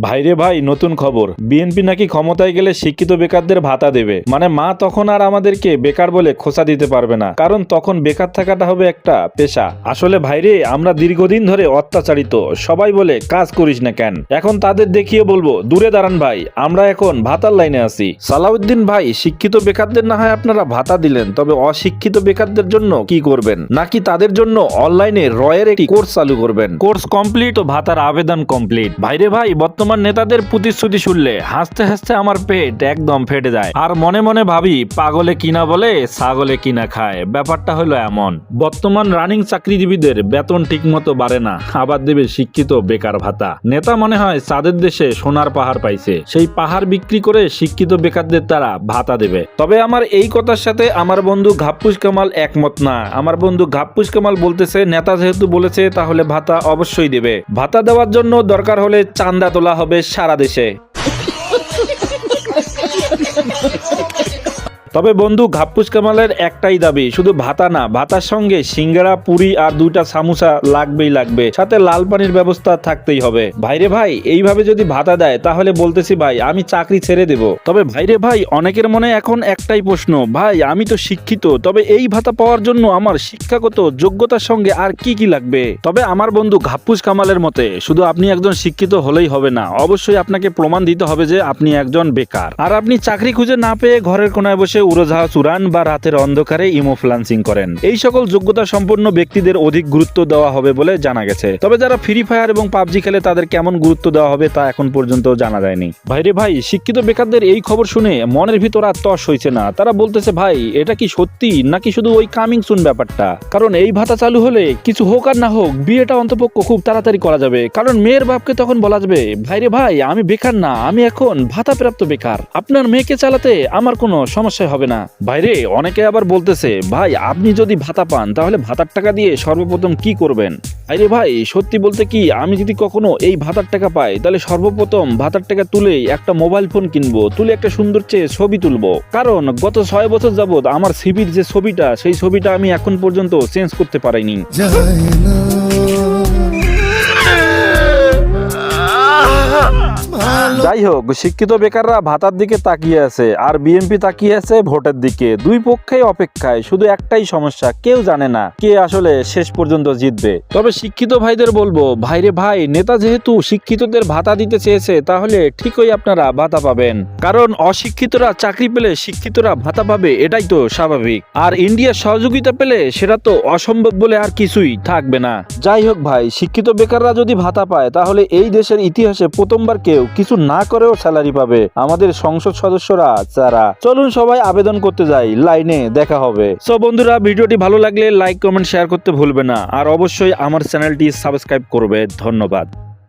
ভাইরে ভাই, নতুন খবর। বিএনপি নাকি ক্ষমতায় গেলে শিক্ষিত বেকারদের ভাতা দেবে। মানে মা তখন আর আমাদেরকে বেকার বলে খোসা দিতে পারবে না। কারণ তখন বেকার থাকাটা হবে একটা পেশা। আসলে ভাইরে, আমরা দীর্ঘদিন ধরে অত্যাচারিত। সবাই বলে, কাজ করিস না কেন? এখন তাদের দেখিয়ে বলব, দূরে দাঁড়ান ভাই, আমরা এখন ভাতার লাইনে আছি। সালাউদ্দিন ভাই, শিক্ষিত বেকারদের না হয় আপনারা ভাতা দিলেন, তবে অশিক্ষিত বেকারদের জন্য কি করবেন? নাকি তাদের জন্য অনলাইনে রয়ের একটি কোর্স চালু করবেন? কোর্স কমপ্লিট ও ভাতার আবেদন কমপ্লিট। ভাইরে ভাই, বর্তমান নেতাদের প্রতিশ্রুতি শুনলে হাসতে হাসতে আমার পেট একদম ফেটে যায়। আর মনে মনে ভাবি, পাগলে কিনা বলে ছাগলে কিনা খায়। ব্যাপারটা হলো এমন। বর্তমান রানিং চাকরিজীবীদের বেতন ঠিকমতো বাড়ে না। আবার দেবে শিক্ষিত বেকার ভাতা। নেতা মনে হয় চাঁদের দেশে সোনার পাহাড় পাইছে। সেই পাহাড় বিক্রি করে শিক্ষিত বেকারদের তারা ভাতা দেবে। তবে আমার এই কথার সাথে আমার বন্ধু ঘাপ্পুস কামাল একমত না। আমার বন্ধু ঘাপ্পুস কামাল বলতেছে, নেতা যেহেতু বলেছে, তাহলে ভাতা অবশ্যই দেবে। ভাতা দেওয়ার জন্য দরকার হলে চান্দা তোলা হবে সারা দেশে। তবে বন্ধু, ঘাপ্পুস কামালের একটাই দাবি, শুধু ভাতা না, ভাতার সঙ্গে সিঙ্গারা, পুরি আর দুইটা সামুসা লাগবেই লাগবে, সাথে লাল পানির ব্যবস্থা থাকতেই হবে। ভাইরে ভাই, এইভাবে যদি ভাতা দেয়, তাহলে বলতেছি ভাই, আমি চাকরি ছেড়ে দেব। তবে ভাইরে ভাই, অনেকের মনে এখন একটাই প্রশ্ন, ভাই, আমি তো শিক্ষিত, তবে এই ভাতা পাওয়ার জন্য আমার শিক্ষাগত যোগ্যতার সঙ্গে আর কি কি লাগবে? তবে আমার বন্ধু, ঘাপ্পুস কামালের মতে, শুধু আপনি একজন শিক্ষিত হলেই হবে না, অবশ্যই আপনাকে প্রমাণ দিতে হবে যে আপনি একজন বেকার। আর আপনি চাকরি খুঁজে না পেয়ে ঘরের কোনায় বসে উড়োজাহাজ উড়ান বা রাতের অন্ধকারে ইমো ফ্লান্সিং করেন। এই সকল যোগ্যতা সম্পন্ন ব্যক্তিদের অধিক গুরুত্ব দেওয়া হবে বলে জানা গেছে। তবে যারা ফ্রি ফায়ার এবং পাবজি খেলে তাদের কেমন গুরুত্ব দেওয়া হবে তা এখন পর্যন্ত জানা যায়নি। ভাইরে ভাই, শিক্ষিত বেকারদের এই খবর শুনে মনের ভিতর আর তস হয়েছে না। তারা বলতেছে, ভাই, এটা কি সত্যি নাকি শুধু ওই কামিং সুন ব্যাপারটা? কারণ এই ভাতা চালু হলে কিছু হোক আর না হোক, বিয়েটা অন্তপক্ষ খুব তাড়াতাড়ি করা যাবে। কারণ মেয়ের বাপকে তখন বলা যাবে, ভাইরে ভাই, আমি বেকার না, আমি এখন ভাতা প্রাপ্ত বেকার। আপনার মেয়েকে চালাতে আমার কোনো সমস্যা হবে না। ভাইরে অনেকে আবার বলতেছে ভাই আপনি যদি ভাতা পান তাহলে ভাতার টাকা দিয়ে সর্বপ্রথম কি করবেন? আরে ভাই সত্যি বলতে কি আমি যদি কখনো এই ভাতার টাকা পাই তাহলে সর্বপ্রথম ভাতার টাকা তুলে একটা মোবাইল ফোন কিনবো তুলে একটা সুন্দর চেয়ে ছবি তুলবো। কারণ গত ছয় বছর যাবৎ আমার সিবির যে ছবিটা সেই ছবিটা আমি এখন পর্যন্ত চেঞ্জ করতে পারিনি। যাই হোক, শিক্ষিত বেকাররা ভাতার দিকে তাকিয়ে আছে আর বিএনপি তাকিয়ে আছে ভোটের দিকে। দুই পক্ষেই অপেক্ষায়, শুধু একটাই সমস্যা, কেউ জানে না কে আসলে শেষ পর্যন্ত জিতবে। তবে শিক্ষিত ভাইদের বলব, ভাইরে ভাই, নেতা যেহেতু শিক্ষিতদের ভাতা দিতে চেয়েছে, তাহলে ঠিকই আপনারা ভাতা পাবেন। কারণ অশিক্ষিতরা চাকরি পেলে শিক্ষিতরা ভাতা পাবে, এটাই তো স্বাভাবিক। আর ইন্ডিয়ার সহযোগিতা পেলে সেটা তো অসম্ভব বলে আর কিছুই থাকবে না। যাই হোক ভাই, শিক্ষিত বেকাররা যদি ভাতা পায়, তাহলে এই দেশের ইতিহাসে প্রথমবার কেউ কিছু না করেও স্যালারি পাবে। আমাদের সংসদ সদস্যরা যারা। চলুন সবাই আবেদন করতে যাই, লাইনে দেখা হবে। সো বন্ধুরা, ভিডিওটি ভালো লাগলে লাইক কমেন্ট শেয়ার করতে ভুলবে না। আর অবশ্যই আমার চ্যানেলটি সাবস্ক্রাইব করবে। ধন্যবাদ।